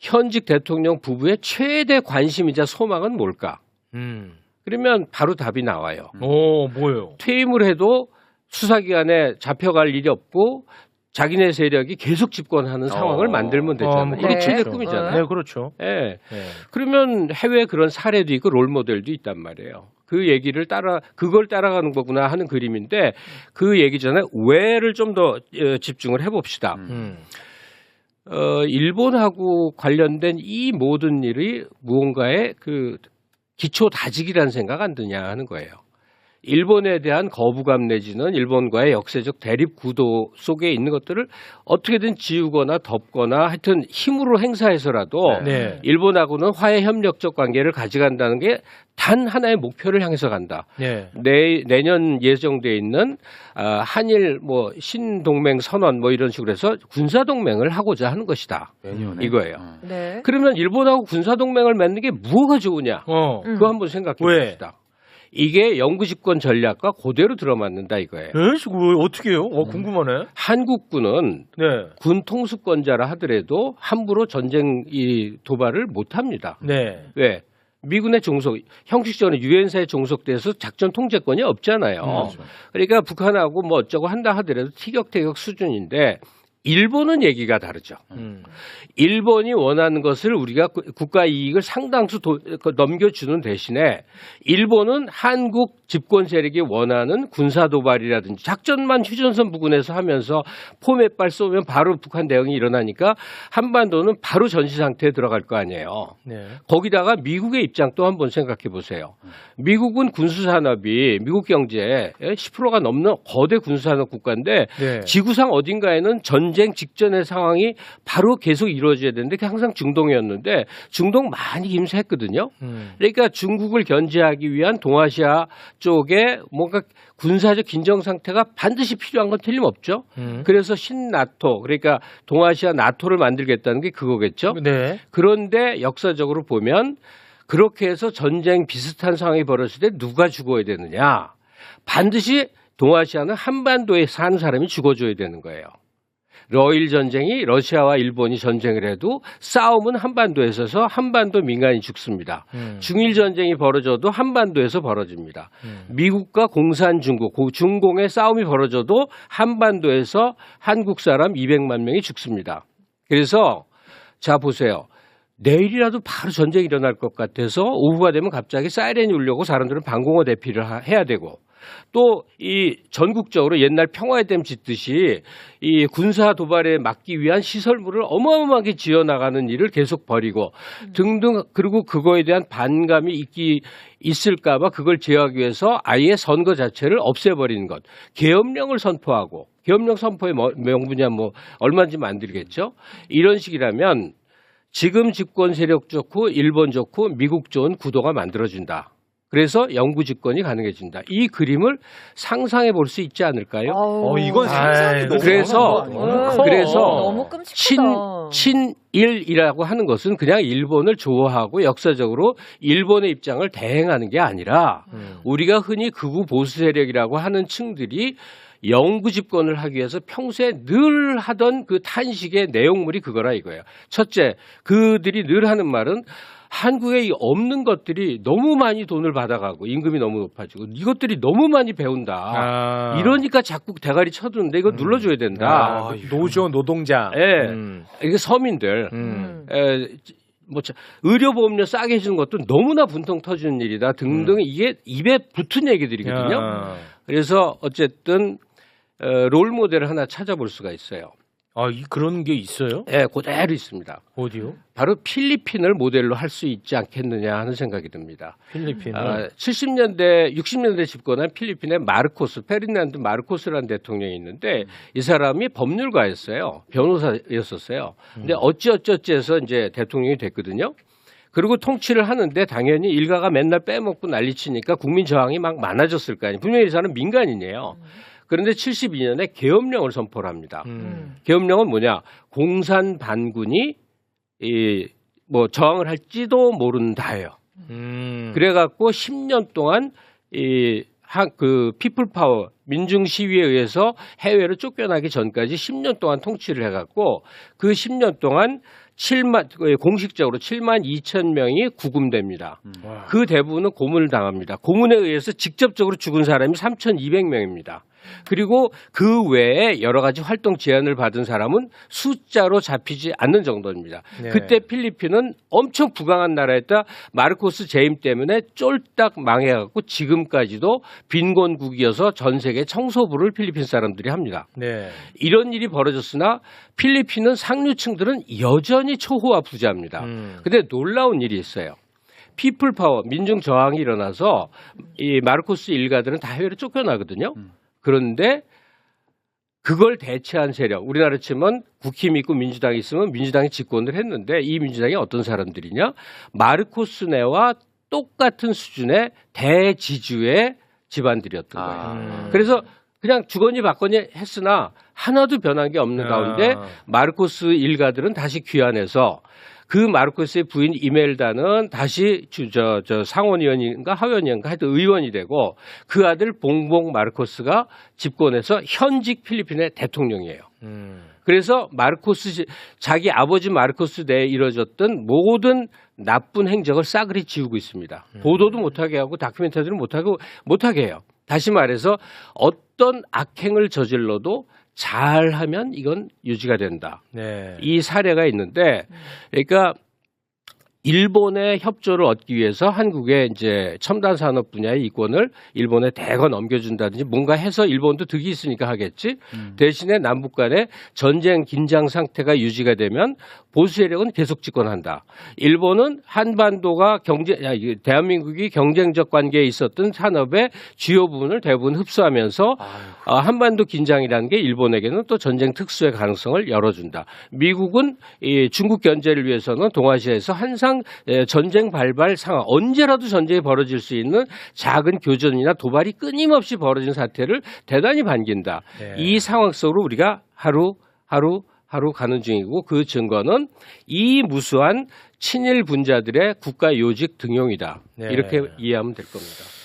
현직 대통령 부부의 최대 관심이자 소망은 뭘까? 음. 그러면 바로 답이 나와요. 오, 뭐예요? 퇴임을 해도 수사기관에 잡혀갈 일이 없고 자기네 세력이 계속 집권하는 상황을 어. 만들면 되잖아요. 어, 뭐 이게 그렇죠. 최대. 꿈이잖아요. 네, 그렇죠. 예. 네. 그러면 해외 그런 사례도 있고 롤 모델도 있단 말이에요. 그 얘기를 따라 그걸 따라가는 거구나 하는 그림인데 그 얘기 전에 왜를 좀 더 집중을 해봅시다. 음. 어, 일본하고 관련된 이 모든 일이 무언가의 그 기초 다지기라는 생각 안 드냐 하는 거예요. 일본에 대한 거부감 내지는 일본과의 역사적 대립 구도 속에 있는 것들을 어떻게든 지우거나 덮거나 하여튼 힘으로 행사해서라도 네. 일본하고는 화해 협력적 관계를 가져간다는 게 단 하나의 목표를 향해서 간다. 네. 내, 내년 예정돼 있는 아, 한일 뭐 신동맹 선언 뭐 이런 식으로 해서 군사 동맹을 하고자 하는 것이다. 내년에 이거예요. 어. 네. 그러면 일본하고 군사 동맹을 맺는 게 뭐가 좋으냐? 어. 음. 그거 한번 생각해 왜? 봅시다. 이게 영구 집권 전략과 그대로 들어맞는다 이거예요. 네, 지금 어떻게 해요? 어, 궁금하네. 한국군은 네. 군 통수권자라 하더라도 함부로 전쟁 이 도발을 못 합니다. 네. 왜? 미군의 종속, 형식적으로 유엔사에 종속돼서 작전 통제권이 없잖아요. 그렇죠. 그러니까 북한하고 뭐 어쩌고 한다 하더라도 티격태격 수준인데 일본은 얘기가 다르죠. 음. 일본이 원하는 것을 우리가 구- 국가 이익을 상당수 도- 그 넘겨주는 대신에 일본은 한국 집권 세력이 원하는 군사 도발이라든지 작전만 휴전선 부근에서 하면서 포맷발 쏘면 바로 북한 대응이 일어나니까 한반도는 바로 전시 상태에 들어갈 거 아니에요. 네. 거기다가 미국의 입장 또 한번 생각해 보세요. 미국은 군수 산업이 미국 경제의 10%가 넘는 거대 군수 산업 국가인데 네. 지구상 어딘가에는 전쟁 직전의 상황이 바로 계속 이루어져야 되는데 그게 항상 중동이었는데 중동 많이 김새했거든요. 음. 그러니까 중국을 견제하기 위한 동아시아 쪽에 뭔가 군사적 긴장 상태가 반드시 필요한 건 틀림없죠. 음. 그래서 신나토 그러니까 동아시아 나토를 만들겠다는 게 그거겠죠. 네. 그런데 역사적으로 보면 그렇게 해서 전쟁 비슷한 상황이 벌어질 때 누가 죽어야 되느냐? 반드시 동아시아는 한반도에 사는 사람이 죽어줘야 되는 거예요. 러일 전쟁이 러시아와 일본이 전쟁을 해도 싸움은 한반도에 서 서 한반도 민간이 죽습니다. 음. 중일 전쟁이 벌어져도 한반도에서 벌어집니다. 음. 미국과 공산 중국, 고- 중공의 싸움이 벌어져도 한반도에서 한국 사람 200만 명이 죽습니다. 그래서 자 보세요. 내일이라도 바로 전쟁이 일어날 것 같아서 오후가 되면 갑자기 사이렌이 울려고 사람들은 방공호 대피를 하- 해야 되고 또 이 전국적으로 옛날 평화의 댐 짓듯이 이 군사 도발에 막기 위한 시설물을 어마어마하게 지어 나가는 일을 계속 벌이고 등등 그리고 그거에 대한 반감이 있기 있을까봐 그걸 제어하기 위해서 아예 선거 자체를 없애버리는 것. 계엄령을 선포하고 계엄령 선포의 뭐- 명분이야 뭐 얼마인지 만들겠죠? 이런 식이라면 지금 집권 세력 좋고 일본 좋고 미국 좋은 구도가 만들어진다. 그래서 영구 집권이 가능해진다. 이 그림을 상상해 볼 수 있지 않을까요? 어, 이건 상상이 아이, 너무 그래서- 아니에요? 어, 그래서 너무 친, 끔찍하다. 친일이라고 하는 것은 그냥 일본을 좋아하고 역사적으로 일본의 입장을 대행하는 게 아니라 음. 우리가 흔히 극우 보수 세력이라고 하는 층들이 영구 집권을 하기 위해서 평소에 늘 하던 그 탄식의 내용물이 그거라 이거예요. 첫째, 그들이 늘 하는 말은 한국에 이 없는 것들이 너무 많이 돈을 받아가고 임금이 너무 높아지고 이것들이 너무 많이 배운다. 아. 이러니까 자꾸 대가리 쳐두는데 이거 눌러줘야 된다. 아, 노조 노동자. 예. 음. 이게 서민들 음. 에, 뭐 자, 의료보험료 싸게 해주는 것도 너무나 분통 터지는 일이다 등등 이게 입에 붙은 얘기들이거든요. 야. 그래서 어쨌든 어, 롤 모델을 하나 찾아볼 수가 있어요. 아, 이 그런 게 있어요? 예, 그대로 있습니다. 어디요? 바로 필리핀을 모델로 할 수 있지 않겠느냐 하는 생각이 듭니다. 필리핀. 아, 70년대, 60년대 집권한 필리핀의 마르코스, 페르난드 마르코스라는 대통령이 있는데 이 사람이 법률가였어요. 변호사였었어요. 근데 어찌어쩌찌 해서 이제 대통령이 됐거든요. 그리고 통치를 하는데 당연히 일가가 맨날 빼먹고 난리치니까 국민 저항이 막 많아졌을 거 아니에요. 분명히 이 사람은 민간인이에요. 그런데 72년에 계엄령을 선포를 합니다. 음. 계엄령은 뭐냐? 공산 반군이 이 뭐 저항을 할지도 모른다예요. 음. 그래갖고 10년 동안 이 그 피플 파워 민중 시위에 의해서 해외로 쫓겨나기 전까지 10년 동안 통치를 해갖고 그 10년 동안 7만 예, 공식적으로 7만 2천 명이 구금됩니다. 와. 그 대부분은 고문을 당합니다. 고문에 의해서 직접적으로 죽은 사람이 3,200명입니다. 그리고 그 외에 여러 가지 활동 제한을 받은 사람은 숫자로 잡히지 않는 정도입니다. 네. 그때 필리핀은 엄청 부강한 나라였다. 마르코스 재임 때문에 쫄딱 망해갖고 지금까지도 빈곤국이어서 전 세계 청소부를 필리핀 사람들이 합니다. 네. 이런 일이 벌어졌으나 필리핀은 상류층들은 여전히 초호화 부자입니다. 음. 근데 놀라운 일이 있어요. 피플 파워, 민중 저항이 일어나서 이 마르코스 일가들은 다 해외로 쫓겨나거든요. 그런데 그걸 대체한 세력, 우리나라 치면 국힘이 있고 민주당이 있으면 민주당이 집권을 했는데 이 민주당이 어떤 사람들이냐? 마르코스 내와 똑같은 수준의 대지주의 집안들이었던 거예요. 음. 그래서 그냥 주거니 받거니 했으나 하나도 변한 게 없는 아. 가운데 마르코스 일가들은 다시 귀환해서 그 마르코스의 부인 이멜다는 다시 주, 저, 저 상원의원인가 하원의원인가 하여튼 의원이 되고 그 아들 봉봉 마르코스가 집권해서 현직 필리핀의 대통령이에요. 음. 그래서 마르코스 지- 자기 아버지 마르코스 내에 이뤄졌던 모든 나쁜 행적을 싸그리 지우고 있습니다. 보도도 못하게 하고 다큐멘터리를 못하고 못하게 해요. 다시 말해서 어떤 악행을 저질러도 잘하면 이건 유지가 된다. 네. 이 사례가 있는데, 그러니까 일본의 협조를 얻기 위해서 한국의 이제 첨단 산업 분야의 이권을 일본에 대거 넘겨준다든지 뭔가 해서 일본도 득이 있으니까 하겠지. 대신에 남북 간의 전쟁 긴장 상태가 유지가 되면 보수 세력은 계속 집권한다. 일본은 한반도가 경제, 대한민국이 경쟁적 관계에 있었던 산업의 주요 부분을 대부분 흡수하면서 아, 한반도 긴장이라는 게 일본에게는 또 전쟁 특수의 가능성을 열어준다. 미국은 이 중국 견제를 위해서는 동아시아에서 항상 에, 전쟁 발발 상황, 언제라도 전쟁이 벌어질 수 있는 작은 교전이나 도발이 끊임없이 벌어진 사태를 대단히 반긴다. 네. 이 상황 속으로 우리가 하루 하루 하루 가는 중이고 그 증거는 이 무수한 친일 분자들의 국가 요직 등용이다. 네. 이렇게 이해하면 될 겁니다.